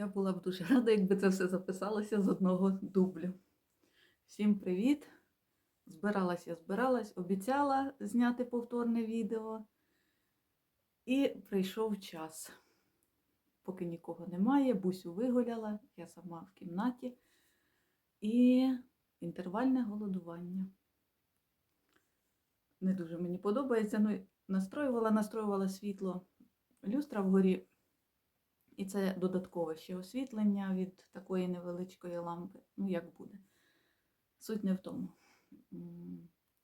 Я була б дуже рада, якби це все записалося з одного дублю. Всім привіт! Збиралась я збиралась, обіцяла зняти повторне відео. І прийшов час. Поки нікого немає, бусю вигуляла, я сама в кімнаті. І інтервальне голодування. Не дуже мені подобається. Ну, настроювала, настроювала світло. Люстра вгорі і це додаткове ще освітлення від такої невеличкої лампи. Ну, як буде. Суть не в тому.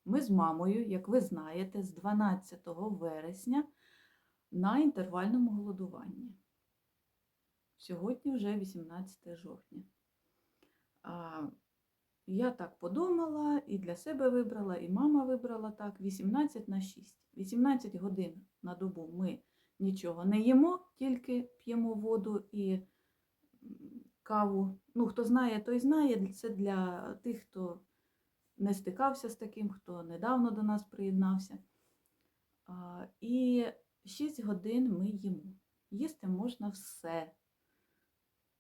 Ми з мамою, як ви знаєте, з 12 вересня на інтервальному голодуванні. Сьогодні вже 18 жовтня. Я так подумала, і для себе вибрала, і мама вибрала так: 18 на 6. 18 годин на добу ми нічого не їмо, тільки п'ємо воду і каву. Ну, хто знає, той знає. Це для тих, хто не стикався з таким, хто недавно до нас приєднався. І 6 годин ми їмо. Їсти можна все.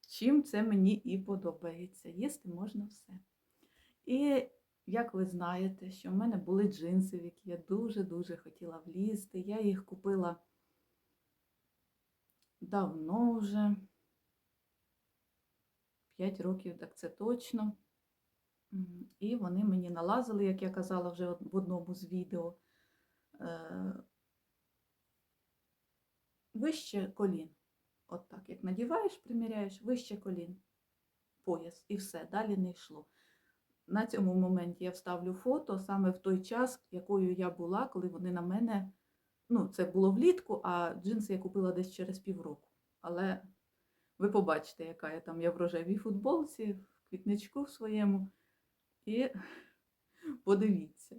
Чим це мені і подобається. Їсти можна все. І як ви знаєте, що в мене були джинси, в які я дуже-дуже хотіла влізти. Я їх купила давно вже. 5 років, так це точно. І вони мені налазили, як я казала вже в одному з відео. е, Вище колін. От так, як надіваєш, приміряєш, вище колін, пояс, і все, далі не йшло. На цьому моменті я вставлю фото саме в той час, якою я була, коли вони на мене. Ну, це було влітку, а джинси я купила десь через півроку. Але ви побачите, яка я там я в рожевій футболці, в квітничку в своєму. І подивіться.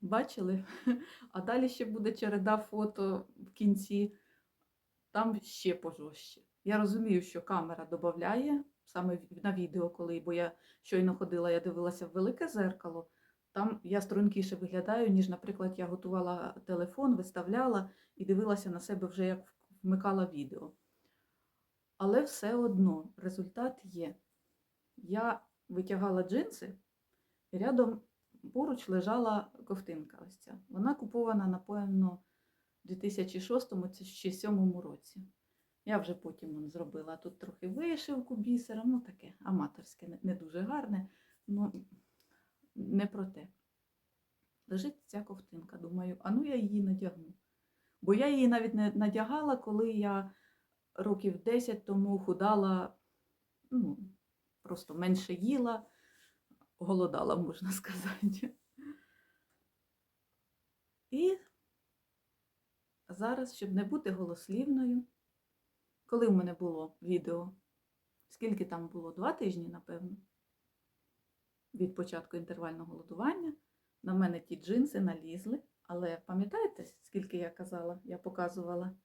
Бачили? А далі ще буде череда фото в кінці, там ще пожорстче. Я розумію, що камера додає саме на відео, коли, бо я щойно ходила, я дивилася в велике зеркало. Там я стрункіше виглядаю, ніж, наприклад, я готувала телефон, виставляла і дивилася на себе вже як вмикала відео. Але все одно результат є. Я витягала джинси, і рядом поруч лежала ковтинка. Ось ця. Вона купована, напевно, в 2006 чи 2007 році. Я вже потім зробила тут трохи вишивку бісером, ну таке аматорське, не, не дуже гарне, ну не про те. Лежить ця ковтинка, думаю, а ну я її надягну. Бо я її навіть не надягала, коли я років 10 тому худала, ну, просто менше їла, голодала, можна сказати. І зараз, щоб не бути голослівною, коли в мене було відео, скільки там було? Два тижні, напевно, від початку інтервального голодування, на мене ті джинси налізли. Але пам'ятаєте, скільки я казала, я показувала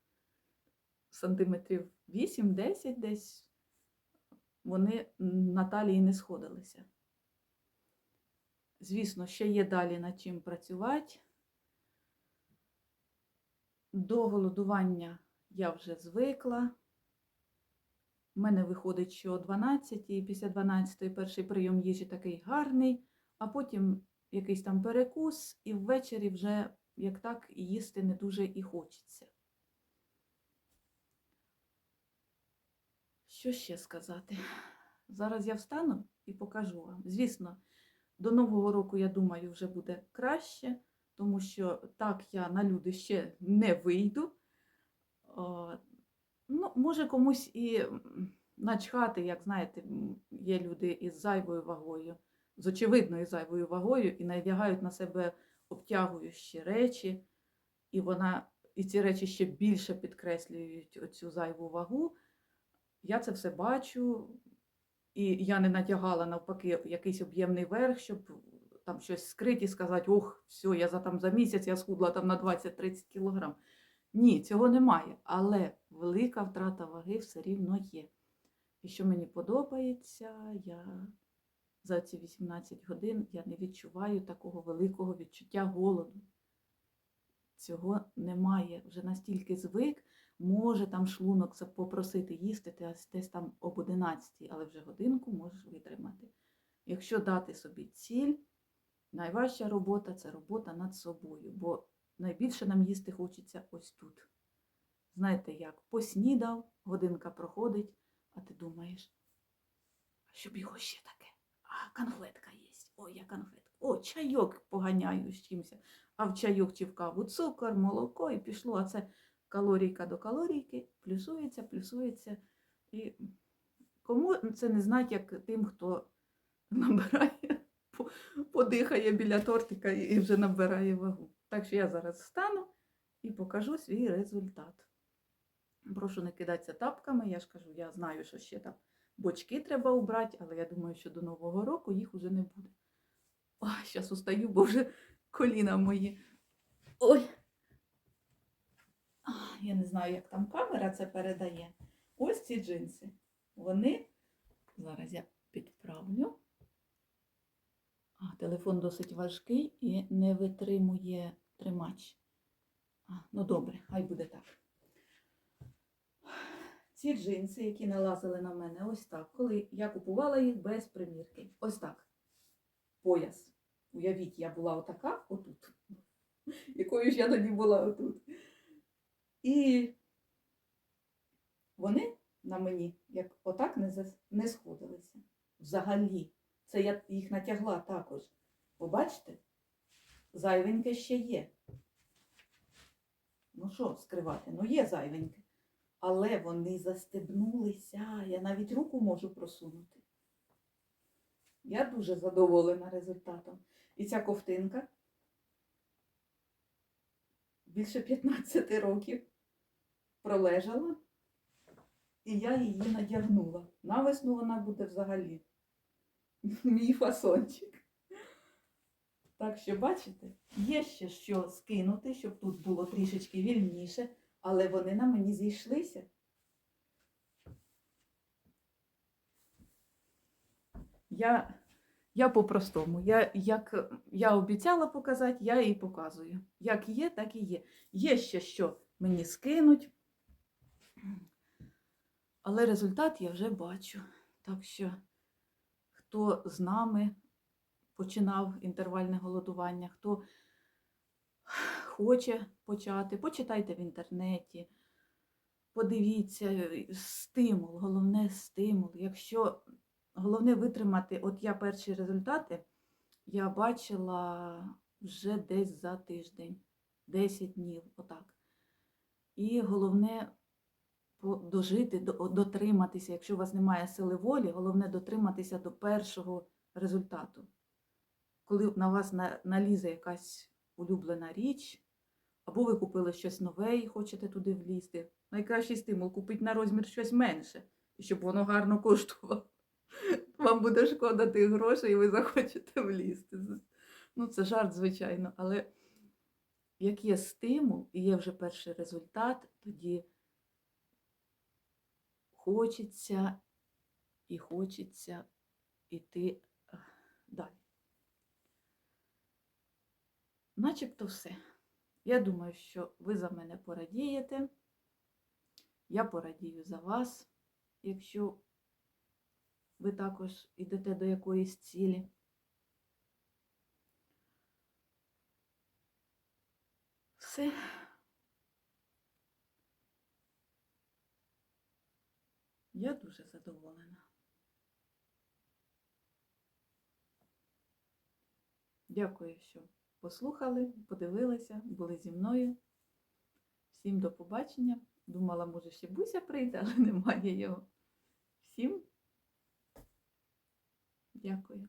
сантиметрів 8-10 десь, вони на талії не сходилися. Звісно, ще є далі над чим працювати. До голодування я вже звикла. У мене виходить, що о 12 і після 12 перший прийом їжі такий гарний, а потім якийсь там перекус, і ввечері вже як так їсти не дуже і хочеться. Що ще сказати? Зараз я встану і покажу вам. Звісно, до Нового року, я думаю, вже буде краще, тому що так я на люди ще не вийду. Ну, може комусь і начхати, як знаєте, є люди із зайвою вагою, з очевидною зайвою вагою, і надягають на себе обтягуючі речі, і вона, і ці речі ще більше підкреслюють оцю зайву вагу. Я це все бачу, і я не натягала навпаки якийсь об'ємний верх, щоб там щось скрити і сказати, ох, все, я за там за місяць я схудла там на 20-30 кілограм. Ні, цього немає. Але велика втрата ваги все рівно є. І що мені подобається, я за ці 18 годин я не відчуваю такого великого відчуття голоду. Цього немає. Вже настільки звик, може там шлунок попросити їсти ти десь там об 11, але вже годинку можеш витримати. Якщо дати собі ціль, найважча робота це робота над собою, бо найбільше нам їсти хочеться ось тут. Знаєте як? Поснідав, годинка проходить, а ти думаєш, а щоб його ще таке? А конфетка є. Ой, я конфетка. О, чайок поганяю з чимось. А в чайок чи в каву цукор, молоко і пішло. А це калорійка до калорійки, плюсується, плюсується. І кому це не знать, як тим, хто набирає, подихає біля тортика і вже набирає вагу. Так що я зараз встану і покажу свій результат. Прошу не кидатися тапками, я ж кажу, я знаю, що ще там бочки треба убрати, але я думаю, що до Нового року їх уже не буде. Ой, зараз устаю, бо вже коліна мої. Ой. Я не знаю, як там камера це передає. Ось ці джинси. Вони. Зараз я підправлю. А, телефон досить важкий і не витримує тримач. А, ну добре, хай буде так. Ці джинси, які налазили на мене, ось так. Коли я купувала їх без примірки. Ось так. Пояс. Уявіть, я була отака отут. Якою ж я тоді була отут. І вони на мені, як отак, не, зас- не сходилися. Взагалі. Це я їх натягла також. Побачите? Зайвеньке ще є. Ну що скривати? Ну є зайвеньке. Але вони застебнулися. Я навіть руку можу просунути. Я дуже задоволена результатом. І ця ковтинка більше 15 років пролежала, і я її надягнула. Навесну вона буде взагалі мій фасончик. Так що, бачите, є ще що скинути, щоб тут було трішечки вільніше, але вони на мені зійшлися. Я, я по-простому. Я, як я обіцяла показати, я і показую. Як є, так і є. Є ще що мені скинуть. Але результат я вже бачу. Так що, хто з нами починав інтервальне голодування, хто хоче почати, почитайте в інтернеті, подивіться, стимул, головне стимул. Якщо головне витримати, от я перші результати я бачила вже десь за тиждень, 10 днів, отак. І головне дожити, дотриматися, якщо у вас немає сили волі, головне дотриматися до першого результату. Коли на вас налізе якась улюблена річ, або ви купили щось нове і хочете туди влізти. Найкращий стимул купити на розмір щось менше, щоб воно гарно коштувало. Вам буде шкода тих грошей, і ви захочете влізти. Ну, це жарт, звичайно, але як є стимул і є вже перший результат, тоді хочеться і хочеться йти далі. Начебто все. Я думаю, що ви за мене порадієте. Я порадію за вас, якщо ви також йдете до якоїсь цілі. Все. Я дуже задоволена. Дякую, що послухали, подивилися, були зі мною. Всім до побачення. Думала, може, ще Буся прийде, але немає його. Всім дякую.